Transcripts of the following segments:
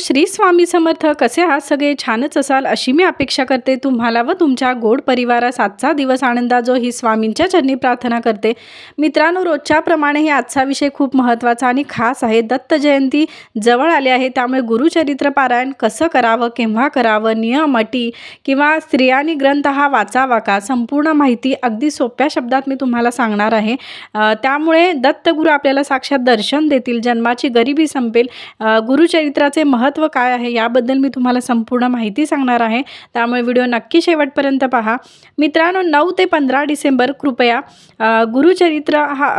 श्री स्वामी समर्थ कसे आहात सगळे? छानच असाल अशी मी अपेक्षा करते. तुम्हाला व तुमच्या गोड परिवारास आजचा दिवस आनंदा जो ही स्वामींच्या चरणी प्रार्थना करते. मित्रांनो रोजच्याप्रमाणे हे आजचा विषय खूप महत्त्वाचा आणि खास आहे. दत्त जयंती जवळ आली आहे त्यामुळे गुरुचरित्र पारायण कसं करावं केव्हा करावं नियम अटी किंवा स्त्रियांनी ग्रंथ हा वाचावा का? संपूर्ण माहिती अगदी सोप्या शब्दात मी तुम्हाला सांगणार आहे. त्यामुळे दत्तगुरू आपल्याला साक्षात दर्शन देतील जन्माची गरिबी संपेल. गुरुचरित्राचे महत्त्व महत्त्व काय आहे याबद्दल मी तुम्हाला संपूर्ण माहिती सांगणार आहे. त्यामुळे व्हिडिओ नक्की शेवटपर्यंत पहा. मित्रांनो नऊ ते पंधरा डिसेंबर कृपया गुरुचरित्र हा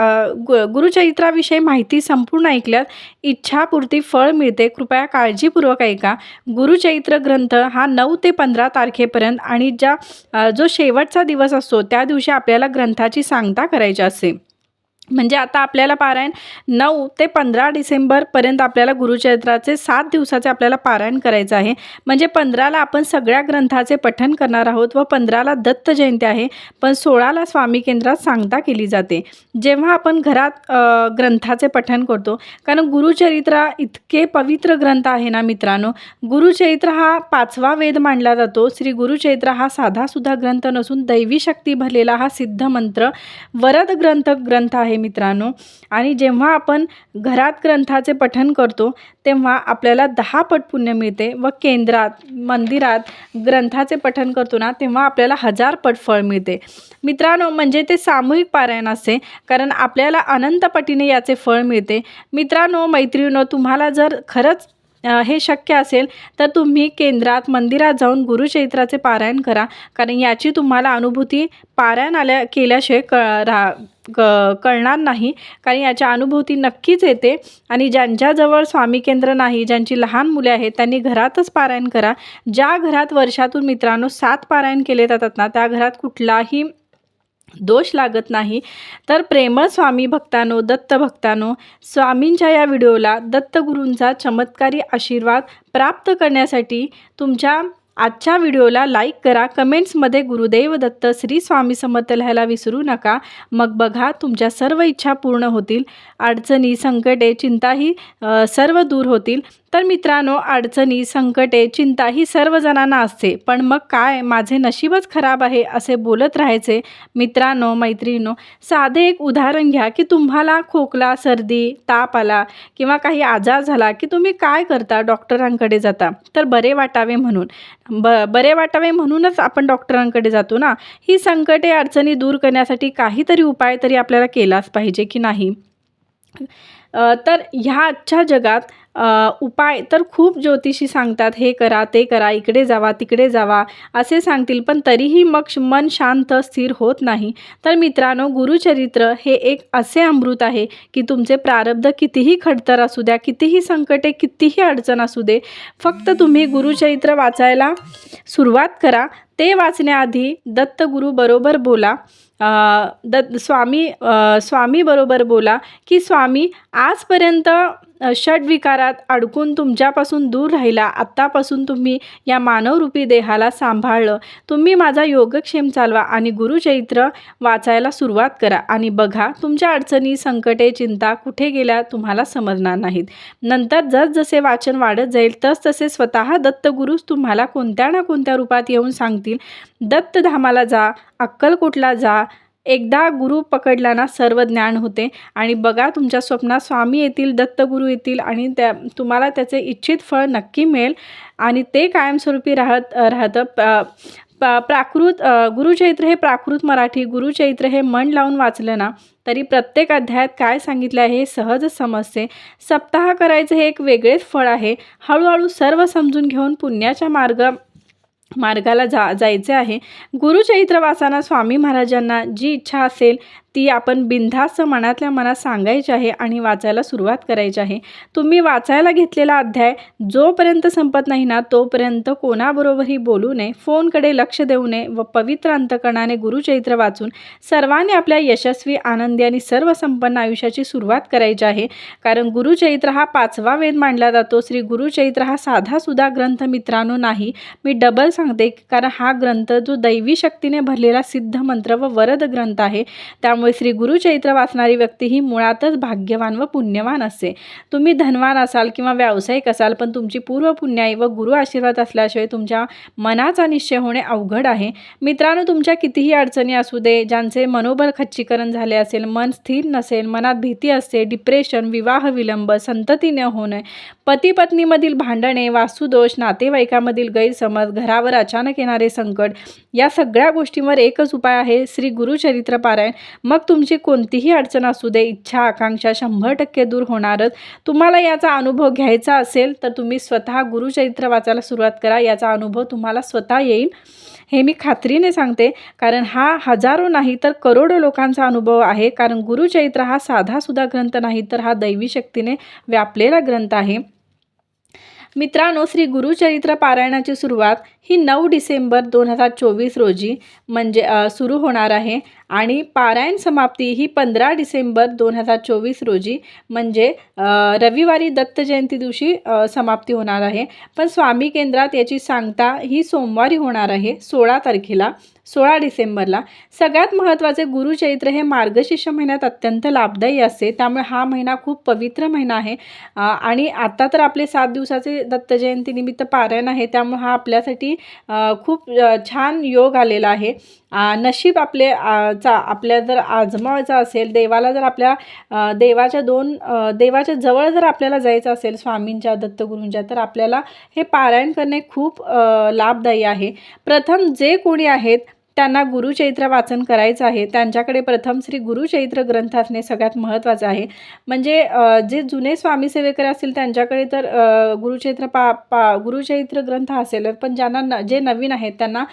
गु गुरुचरित्राविषयी माहिती संपूर्ण ऐकल्यात. इच्छापूर्ती फळ मिळते. कृपया काळजीपूर्वक ऐका. गुरुचरित्र ग्रंथ हा नऊ ते पंधरा तारखेपर्यंत आणि ज्या जो शेवटचा दिवस असतो त्या दिवशी आपल्याला ग्रंथाची सांगता करायची असते म्हणजे आता आपल्याला पारायण नऊ ते पंधरा डिसेंबरपर्यंत आपल्याला गुरुचरित्राचे सात दिवसाचे आपल्याला पारायण करायचं आहे. म्हणजे पंधराला आपण सगळ्या ग्रंथाचे पठण करणार आहोत व पंधराला दत्त जयंती आहे पण सोळाला स्वामी केंद्रात सांगता केली जाते. जेव्हा आपण घरात ग्रंथाचे पठण करतो कारण गुरुचरित्र इतके पवित्र ग्रंथ आहे ना मित्रांनो. गुरुचरित्र हा पाचवा वेद मानला जातो. श्री गुरुचरित्र हा साधासुद्धा ग्रंथ नसून दैवी शक्ती भरलेला हा सिद्ध मंत्र. वरद ग्रंथ ग्रंथ आहे मित्रांनो. आणि जेव्हा आपण घरात ग्रंथाचे पठन करतो तेव्हा आपल्याला दहा पट पुण्य मिळते व केंद्रात मंदिरात ग्रंथाचे पठन करतो ना तेव्हा आपल्याला हजार पट फळ मिळते. मित्रांनो म्हणजे ते सामूहिक पारायण असते कारण आपल्याला अनंतपटीने याचे फळ मिळते. मित्रांनो मैत्रिणीनो तुम्हाला जर खरंच हे शक्य असेल तर तुम्ही केंद्रात मंदिरात जाऊन गुरुचरित्राचे पारायण करा. कारण याची तुम्हाला अनुभूती पारायण आल्या केल्याशिवाय क रा क कळणार नाही. कारण याच्या अनुभूती नक्कीच येते. आणि ज्यांच्याजवळ स्वामी केंद्र नाही ज्यांची लहान मुले आहेत त्यांनी घरातच पारायण करा. ज्या घरात वर्षातून मित्रांनो सात पारायण केले जातात ना त्या घरात कुठलाही दोष लागत नाही. तर प्रेमळ स्वामी भक्तानो दत्त भक्तानो स्वामींच्या या व्हिडिओला दत्तगुरूंचा चमत्कारी आशीर्वाद प्राप्त करण्यासाठी तुमच्या आजच्या व्हिडिओला लाईक करा. कमेंट्समध्ये गुरुदेव दत्त श्री स्वामी समर्थ लिहायला विसरू नका. मग बघा तुमच्या सर्व इच्छा पूर्ण होतील. अडचणी संकटे चिंताही सर्व दूर होतील. तर मित्रांनो अडचणी संकटे चिंता ही सर्वजणांना असते. पण मग काय? माझे नशीबच खराब आहे असे बोलत राहायचे मित्रांनो मैत्रिणीनो. साधे एक उदाहरण घ्या की तुम्हाला खोकला सर्दी ताप आला किंवा काही आजार झाला की तुम्ही काय करता? डॉक्टरांकडे जाता. तर बरे वाटावे म्हणून. ब बरे वाटावे म्हणूनच आपण डॉक्टरांकडे जातो ना. ही संकटे अडचणी दूर करण्यासाठी काहीतरी उपाय तरी आपल्याला केलाच पाहिजे की नाही? तर ह्या आजच्या जगात उपाय तर खूप ज्योतिषी सांगतात हे करा ते करा इकडे जावा तिकडे जावा असे सांगतील पण तरीही मग मन शांत स्थिर होत नाही. तर मित्रांनो गुरुचरित्र हे एक असे अमृत आहे की तुमचे प्रारब्ध कितीही खडतर असू द्या कितीही संकटे कितीही अडचण असू दे फक्त तुम्ही गुरुचरित्र वाचायला सुरुवात करा. ते वाचण्याआधी दत्तगुरू बरोबर बोला. द स्वामी स्वामीबरोबर बोला की स्वामी आजपर्यंत षडविकारात अडकून तुमच्यापासून दूर राहिला आत्तापासून तुम्ही या मानवरूपी देहाला सांभाळलं. तुम्ही माझा योगक्षेम चालवा आणि गुरुचरित्र वाचायला सुरुवात करा आणि बघा तुमच्या अडचणी संकटे चिंता कुठे गेल्या तुम्हाला समजणार नाहीत. नंतर जसजसे वाचन वाढत जाईल तस तसे स्वतः दत्तगुरूच तुम्हाला कोणत्या ना कोणत्या रूपात येऊन सांगतील दत्तधामाला जा अक्कलकोटला जा एकदा गुरु पकडला ना सर्व ज्ञान होते. आणि बघा तुमच्या स्वप्नात स्वामी येतील दत्तगुरू येतील आणि त्या तुम्हाला त्याचे इच्छित फळ नक्की मिळेल. आणि ते कायमस्वरूपी राहत राहतं. प- प- प्राकृत गुरुचैत्र हे प्राकृत मराठी गुरुचैत्र हे मन लावून वाचलं ना तरी प्रत्येक अध्यायात काय सांगितलं आहे हे सहज समजते. सप्ताह करायचं हे एक वेगळेच फळ आहे. हळूहळू सर्व समजून घेऊन पुण्याच्या मार्ग मार्गाला जा जायचे आहे. गुरुचरित्र वाचताना स्वामी महाराजांना जी इच्छा असेल ती आपण बिनधास्त मनातल्या मनात सांगायची आहे आणि वाचायला सुरुवात करायची आहे. तुम्ही वाचायला घेतलेला अध्याय जोपर्यंत संपत नाही ना तोपर्यंत कोणाबरोबरही बोलू नये फोनकडे लक्ष देऊ नये व पवित्र अंतकरणाने गुरुचरित्र वाचून सर्वांनी आपल्या यशस्वी आनंदी आणि सर्वसंपन्न आयुष्याची सुरुवात करायची आहे. कारण गुरुचरित्र हा पाचवा वेद मानला जातो. श्री गुरुचरित्र हा साधासुद्धा ग्रंथ मित्रांनो नाही. मी डबल सांगते कारण हा ग्रंथ जो दैवी शक्तीने भरलेला सिद्ध मंत्र व वरद ग्रंथ आहे त्यामुळे त्यामुळे श्री गुरुचरित्र वाचणारी व्यक्ती ही मुळातच भाग्यवान व पुण्यवान असते तुम्ही धनवान असाल किंवा व्यावसायिक असाल पण तुमची पूर्व पुण्याई व गुरु आशीर्वाद असल्याशिवाय तुमच्या मनाचा निश्चय होणे अवघड आहे. मित्रांनो तुमच्या कितीही अडचणी असू दे ज्यांचे मनोबल खच्चीकरण झाले असेल मन स्थिर नसेल मनात भीती असते डिप्रेशन विवाह विलंब संतती न होणे पती पत्नीमधील भांडणे वास्तुदोष नातेवाईकामधील गैरसमज घरावर अचानक येणारे संकट या सगळ्या गोष्टींवर एकच उपाय आहे श्री गुरुचरित्र पारायण. मग तुमची कोणतीही अडचण असू दे इच्छा आकांक्षा शंभर टक्के दूर होणारच. तुम्हाला याचा अनुभव घ्यायचा असेल तर तुम्ही स्वतः गुरुचरित्र वाचायला सुरुवात करा. याचा अनुभव तुम्हाला स्वतः येईल. हे मी खात्रीने सांगते कारण हा हजारो नाही तर करोडो लोकांचा अनुभव आहे. कारण गुरुचरित्र हा साधासुद्धा ग्रंथ नाही तर हा दैवी शक्तीने व्यापलेला ग्रंथ आहे. मित्रांनो श्री गुरुचरित्र पारायणाची सुरुवात ही नऊ डिसेंबर दोन हजार चोवीस रोजी म्हणजे सुरू होणार आहे. आणि पारायण समाप्ती ही पंधरा डिसेंबर दोन हजार चोवीस रोजी म्हणजे रविवारी दत्त जयंती दिवशी समाप्ती होणार आहे. पण स्वामी केंद्रात याची सांगता ही सोमवारी होणार आहे सोळा तारखेला सोळा डिसेंबरला. सगळ्यात महत्त्वाचे गुरुचैत्र हे मार्गशीर्ष महिन्यात अत्यंत लाभदायी असते. त्यामुळे हा महिना खूप पवित्र महिना आहे. आणि आता तर आपले सात दिवसाचे दत्त जयंतीनिमित्त पारायण आहे. त्यामुळे हा आपल्यासाठी खूप छान योग आलेला आहे. नशीब आपले चा आपल्या जर आजमावायचा असेल देवाला जर आपल्या देवाच्या दोन देवाच्या जवळ जर आपल्याला जायचं असेल स्वामींच्या दत्तगुरूंच्या तर आपल्याला हे पारायण करणे खूप लाभदायी आहे. प्रथम जे कोणी आहेत त्यांना गुरुचैत्र वाचन करायचं आहे. त्यांच्याकडे प्रथम श्री गुरुचैत्र ग्रंथ असणे सगळ्यात महत्त्वाचं आहे. म्हणजे जे जुने स्वामी सेवेकरी असतील त्यांच्याकडे तर गुरुचैत्र पा पा गुरुचैत्र ग्रंथ असेल पण ज्यांना न जे नवीन आहेत त्यांना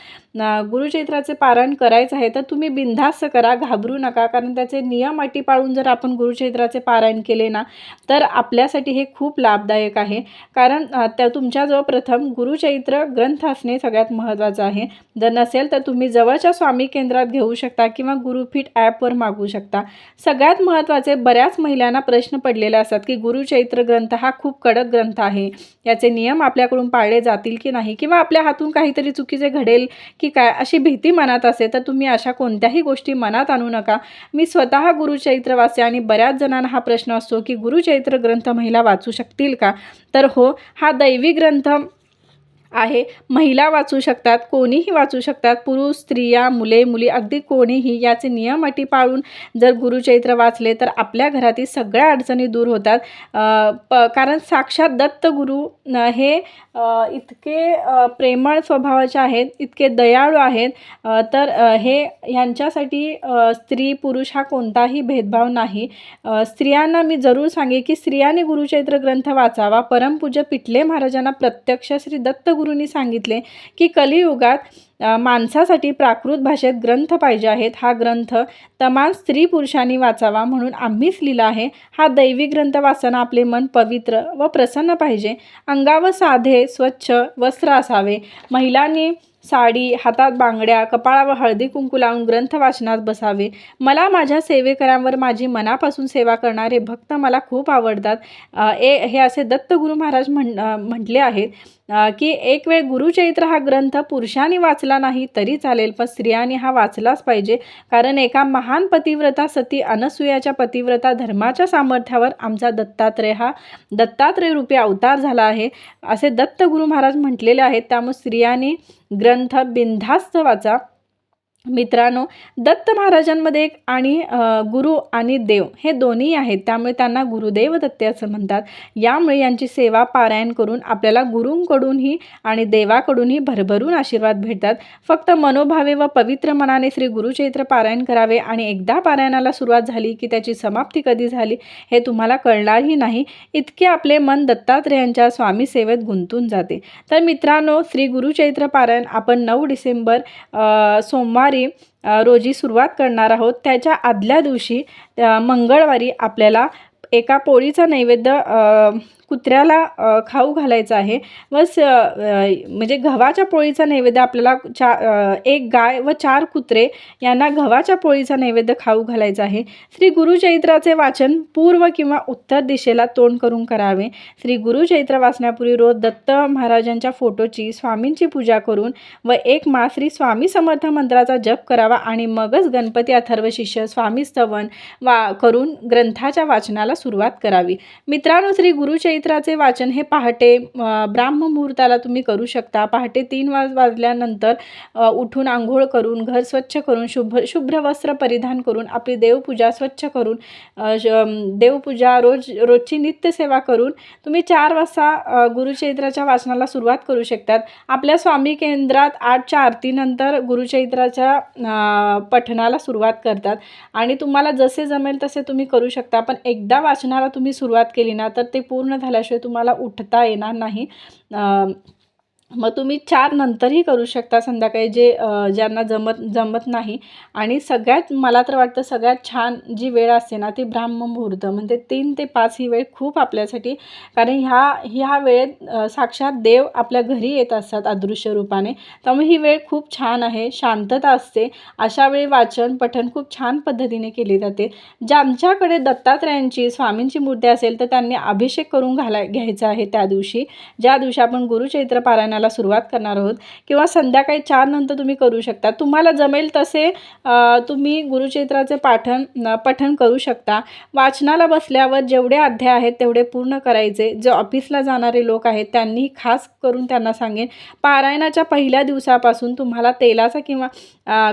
गुरुचैत्राचे पारायण करायचं आहे तर तुम्ही बिनधास्त करा घाबरू नका. कारण त्याचे नियम अटी पाळून जर आपण गुरुचैत्राचे पारायण केले ना तर आपल्यासाठी हे खूप लाभदायक आहे. कारण त्या तुमच्याजवळ प्रथम गुरुचैत्र ग्रंथ असणे सगळ्यात महत्त्वाचं आहे. जर नसेल तर तुम्ही जवळ जवळच्या स्वामी केंद्रात घेऊ शकता किंवा गुरुफिट ॲपवर मागू शकता. सगळ्यात महत्त्वाचे बऱ्याच महिलांना प्रश्न पडलेले असतात की गुरुचैत्र ग्रंथ हा खूप कडक ग्रंथ आहे. याचे नियम आपल्याकडून पाळले जातील की नाही? किंवा आपल्या हातून काहीतरी चुकीचे घडेल की काय? अशी भीती मनात असेल तर तुम्ही अशा कोणत्याही गोष्टी मनात आणू नका. मी स्वतः गुरुचैत्र आणि बऱ्याच जणांना हा प्रश्न असतो की गुरुचैत्र ग्रंथ महिला वाचू शकतील का? तर हो हा दैवी ग्रंथ आहे. महिला वाचू शकतात कोणीही वाचू शकतात. पुरुष स्त्रिया मुले मुली अगदी कोणीही याचे नियम अटी पाळून जर गुरुचैत्र वाचले तर आपल्या घरातील सगळ्या अडचणी दूर होतात. प कारण साक्षात दत्त गुरु हे इतके प्रेमळ स्वभावाचे आहेत इतके दयाळू आहेत. तर हे ह्यांच्यासाठी स्त्री पुरुष हा कोणताही भेदभाव नाही. स्त्रियांना मी जरूर सांगे की स्त्रियांनी गुरुचैत्र ग्रंथ वाचावा. परमपूज्य पिठले महाराजांना प्रत्यक्ष श्री दत्तगुरूंनी सांगितले की कलियुगात माणसासाठी प्राकृत भाषेत ग्रंथ पाहिजे आहेत. हा ग्रंथ तमाम स्त्री पुरुषांनी वाचावा म्हणून आम्हीच लिहिला आहे. हा दैवी ग्रंथ वाचताना आपले मन पवित्र व प्रसन्न पाहिजे. अंगावर साधे स्वच्छ वस्त्र असावे. महिलांनी साडी हातात बांगड्या कपाळावर हळदी कुंकू लावून ग्रंथ वाचनात बसावे. मला माझ्या सेवेकरांवर माझी मनापासून सेवा करणारे भक्त मला खूप आवडतात. ए हे असे दत्तगुरू महाराज म्हण म्हटले आहेत. की एक वेळ गुरुचैत्र हा ग्रंथ पुरुषांनी वाचला नाही तरी चालेल पण स्त्रियांनी हा वाचलाच पाहिजे. कारण एका महान पतिव्रता सती अनसुयाच्या पतिव्रता धर्माच्या सामर्थ्यावर आमचा दत्तात्रय हा दत्तात्रय रूपी अवतार झाला आहे. असे दत्तगुरू महाराज म्हटलेले आहेत. त्यामुळे स्त्रियांनी ग्रंथ बिनधास्त वाचा. मित्रांनो दत्त महाराजांमध्ये एक आणि गुरु आणि देव हे दोन्ही आहेत. त्यामुळे त्यांना गुरुदेव दत्ते असं म्हणतात. यामुळे यांची सेवा पारायण करून आपल्याला गुरूंकडूनही आणि देवाकडूनही भरभरून आशीर्वाद भेटतात. फक्त मनोभावे व पवित्र मनाने श्री गुरुचैत्र पारायण करावे आणि एकदा पारायणाला सुरुवात झाली की त्याची समाप्ती कधी झाली हे तुम्हाला कळणारही नाही. इतके आपले मन दत्तात्रेयांच्या स्वामी सेवेत गुंतून जाते. तर मित्रांनो श्री गुरुचैत्र पारायण आपण नऊ डिसेंबर सोमवार सोमवारी अ, रोजी सुरुवात करणार आहोत. त्याच्या आदल्या दिवशी मंगळवारी आपल्याला एका पोळीचा नैवेद्य कुत्र्याला खाऊ घालायचं आहे. व स म्हणजे गव्हाच्या पोळीचा नैवेद्य आपल्याला चा एक गाय व चार कुत्रे यांना गव्हाच्या पोळीचा नैवेद्य खाऊ घालायचा आहे. श्री गुरुचैत्राचे वाचन पूर्व किंवा उत्तर दिशेला तोंड करून करावे. श्री गुरुचैत्र वाचण्यापूर्वी रोज दत्त महाराजांच्या फोटोची स्वामींची पूजा करून व एक मास श्री स्वामी समर्थ मंत्राचा जप करावा आणि मगच गणपती अथर्व शिष्य स्वामी स्तवन वा करून ग्रंथाच्या वाचनाला सुरुवात करावी. मित्रांनो श्री चैत्राचे वाचन हे पहाटे ब्राह्ममुहूर्ताला ब्राह्म मुहूर्ताला तुम्ही करू शकता. पहाटे तीन वाज वाजल्यानंतर उठून आंघोळ करून घर स्वच्छ करून शुभ शुभ्र वस्त्र परिधान करून आपली देवपूजा स्वच्छ करून श- देवपूजा रोज रोजची नित्यसेवा करून तुम्ही चार वाजता गुरुचैत्राच्या वाचनाला सुरुवात करू शकतात. आपल्या स्वामी केंद्रात आठच्या आरतीनंतर गुरुचैत्राच्या पठणाला सुरुवात करतात. आणि तुम्हाला जसे जमेल तसे तुम्ही करू शकता. पण एकदा वाचनाला तुम्ही सुरुवात केली ना तर ते पूर्ण झाल्याशिवाय तुम्हाला उठता येणार नाही. मग तुम्ही चार नंतरही करू शकता संध्याकाळी जे ज्यांना जमत जमत नाही. आणि सगळ्यात मला तर वाटतं सगळ्यात छान जी वेळ असते ना ती ब्राह्म मुहूर्त. म्हणजे तीन ते पाच ही वेळ खूप आपल्यासाठी कारण ह्या ह्या वेळेत साक्षात देव आपल्या घरी येत असतात अदृश्य रूपाने. त्यामुळे ही वेळ खूप छान आहे शांतता असते. अशा वेळी वाचन पठण खूप छान पद्धतीने केली जाते. ज्यांच्याकडे दत्तात्रयांची स्वामींची मूर्ती असेल तर त्यांनी अभिषेक करून घाला घ्यायचा आहे त्या दिवशी. ज्या दिवशी आपण गुरुचैत्र करण्याला सुरुवात करणार आहोत किंवा संध्याकाळी चार नंतर तुम्ही करू शकता. तुम्हाला जमेल तसे तुम्ही गुरुचैत्राचे पाठन पठन करू शकता. वाचनाला बसल्यावर जेवढे अध्याय आहेत तेवढे पूर्ण करायचे. जे ऑफिसला जाणारे लोक आहेत त्यांनी खास करून त्यांना सांगेन. पारायणाच्या पहिल्या दिवसापासून तुम्हाला तेलाचा किंवा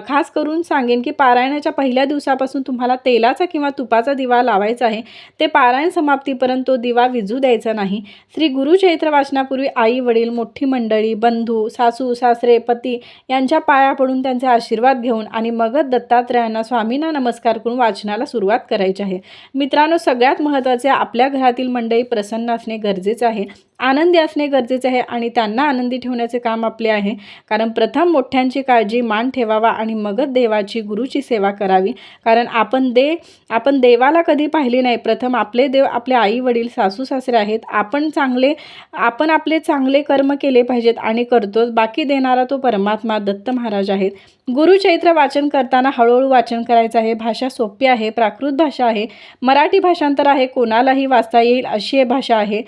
खास करून सांगेन की पारायणाच्या पहिल्या दिवसापासून तुम्हाला तेलाचा किंवा तुपाचा दिवा लावायचा आहे. ते पारायण समाप्तीपर्यंत तो दिवा विजू द्यायचा नाही. श्री गुरुचैत्र वाचनापूर्वी आई वडील मोठी मंडळी बंधू सासू सासरे पती यांच्या पाया पडून त्यांचे आशीर्वाद घेऊन आणि मगच दत्तात्रयांना स्वामींना नमस्कार करून वाचनाला सुरुवात करायची आहे. मित्रांनो सगळ्यात महत्त्वाचे आपल्या घरातील मंडळी प्रसन्न असणे गरजेचे आहे. आनंदी असणे गरजेचे आहे आणि त्यांना आनंदी ठेवण्याचे काम आपले आहे. कारण प्रथम मोठ्यांची काळजी मान ठेवावा आणि मगच देवाची गुरुची सेवा करावी. कारण आपण दे आपण देवाला कधी पाहिले नाही. प्रथम आपले देव आपले आई वडील सासू सासरे आहेत. आपण चांगले आपण आपले चांगले कर्म केले पाहिजेत आणि करतोच. बाकी देणारा तो परमात्मा दत्त महाराज आहेत. गुरुचैत्र वाचन करताना हळूहळू वाचन करायचं आहे. भाषा सोपी आहे प्राकृत भाषा आहे. मराठी भाषांतर आहे. कोणालाही वाचता येईल अशी भाषा आहे.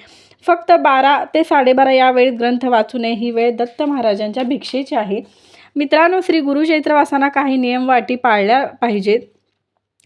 फक्त बारा ते साडेबारा या वेळेत ग्रंथ वाचू नये ही वेळ दत्त महाराजांच्या भिक्षेची आहे. मित्रांनो श्री गुरुचैत्रवासांना काही नियम वाटी पाळल्या पाहिजेत.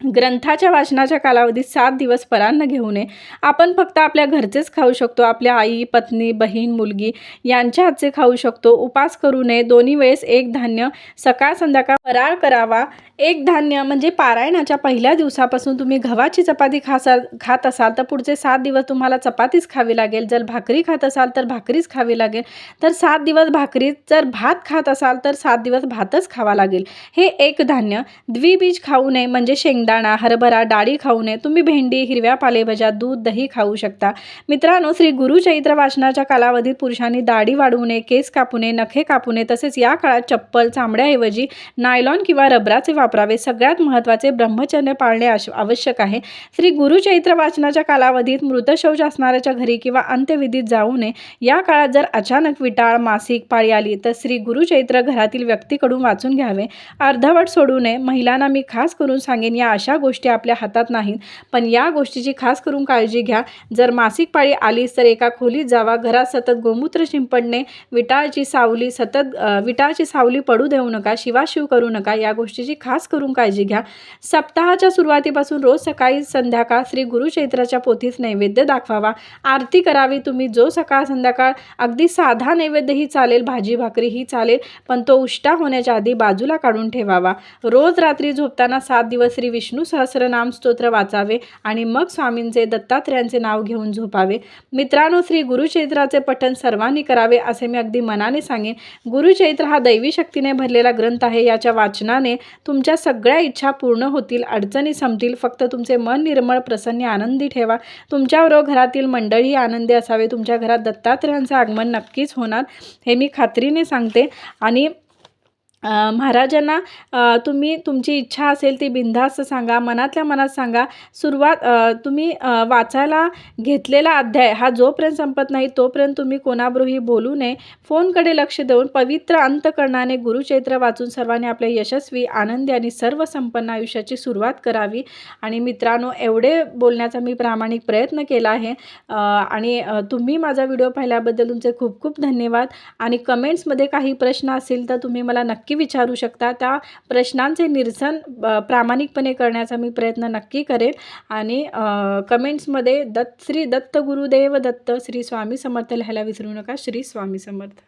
ग्रंथाच्या वाचनाच्या कालावधीत सात दिवस परान्न घेऊ नये आपण फक्त आपल्या घरचेच खाऊ शकतो आपल्या आई पत्नी बहीण मुलगी यांच्या हातचे खाऊ शकतो. उपास करू नये. दोन्ही वेळेस एक धान्य सकाळ संध्याकाळ फराळ करावा. एक धान्य म्हणजे पारायणाच्या पहिल्या दिवसापासून तुम्ही गव्हाची चपाती खासाल खात असाल तर पुढचे सात दिवस तुम्हाला चपातीच खावी लागेल. जर भाकरी खात असाल तर भाकरीच खावी लागेल. तर सात दिवस भाकरी जर भात खात असाल तर सात दिवस भातच खावा लागेल. हे एक धान्य. द्विबीज खाऊ नये म्हणजे शेंगदाणा हरभरा डाळी खाऊ नये. तुम्ही भेंडी हिरव्या पालेभाज्या दूध दही खाऊ शकता. मित्रांनो श्री गुरुचैत्र वाचनाच्या कालावधीत पुरुषांनी दाढी वाढवू नये केस कापू नये नखे कापू नये. तसेच या काळात चप्पल चामड्याऐवजी नायलॉन किंवा रबराचे वापर वापरावे. सगळ्यात महत्त्वाचे ब्रह्मचर्य पाळणे आश- आवश्यक आहे. श्री गुरुचैत्र वाचनाच्या कालावधीत मृतशौच असणाऱ्याच्या घरी किंवा अंत्यविधीत जाऊ नये. या काळात जर अचानक विटाळ मासिक पाळी आली तर श्री गुरुचैत्र घरातील व्यक्तीकडून वाचून घ्यावे. अर्धवट सोडू नये. महिलांना मी खास करून सांगेन या अशा गोष्टी आपल्या हातात नाहीत. पण या गोष्टीची खास करून काळजी घ्या. जर मासिक पाळी आलीच तर एका खोलीत जावा. घरात सतत गोमूत्र शिंपडणे विटाळची सावली सतत विटाळची सावली पडू देऊ नका शिवाशिव करू नका. या गोष्टीची खास करून काळजी घ्या. सप्ताहाच्या सुरुवातीपासून रोज सकाळी संध्याकाळ श्री गुरुक्षेत्राच्या पोथीस नैवेद्य दाखवावा. आरती करावी तुम्ही जो सकाळ संध्याकाळ अगदी साधा नैवेद्यही चालेल भाजी भाकरी ही चालेल पण तो उष्टा होण्याच्या आधी बाजूला काढून ठेवावा. रोज रात्री झोपताना सात दिवस श्री विष्णू सहस्रनाम स्तोत्र वाचावे आणि मग स्वामींचे दत्तात्रयांचे नाव घेऊन झोपावे. मित्रांनो श्री गुरुचैत्राचे पठण सर्वांनी करावे असे मी अगदी मनाने सांगेन. गुरुचैत्र हा दैवी शक्तीने भरलेला ग्रंथ आहे. याच्या वाचनाने तुमच्या सगळ्या इच्छा पूर्ण होतील अडचणी संपतील. फक्त तुमचे मन निर्मळ प्रसन्न आनंदी ठेवा. तुमच्याबरोबर हो घरातील मंडळी आनंदी असावे. तुमच्या घरात दत्तात्रयांचं आगमन नक्कीच होणार हे मी खात्रीने सांगते. आणि महाराजांना तुम्ही तुमची इच्छा असेल ती बिनधास्त सांगा मनातल्या मनात सांगा. सुरुवात तुम्ही वाचायला घेतलेला अध्याय हा जोपर्यंत संपत नाही तोपर्यंत तुम्ही कोणाबरोही बोलू नये. फोनकडे लक्ष देऊन पवित्र अंतकरणाने गुरुचैत्र वाचून सर्वांनी आपल्या यशस्वी आनंदी आणि सर्व संपन्न आयुष्याची सुरुवात करावी. आणि मित्रांनो एवढे बोलण्याचा मी प्रामाणिक प्रयत्न केला आहे. आणि तुम्ही माझा व्हिडिओ पाहिल्याबद्दल तुमचे खूप खूप धन्यवाद. आणि कमेंट्समध्ये काही प्रश्न असतील तर तुम्ही मला नक्की नक्की विचारू शकता. त्या प्रश्नांचे निरसन प्रामाणिकपणे करण्याचा मी प्रयत्न नक्की करेन आणि कमेंट्समध्ये दत्त श्री दत्त गुरुदेव दत्त श्री स्वामी समर्थ लिहायला विसरू नका. श्री स्वामी समर्थ.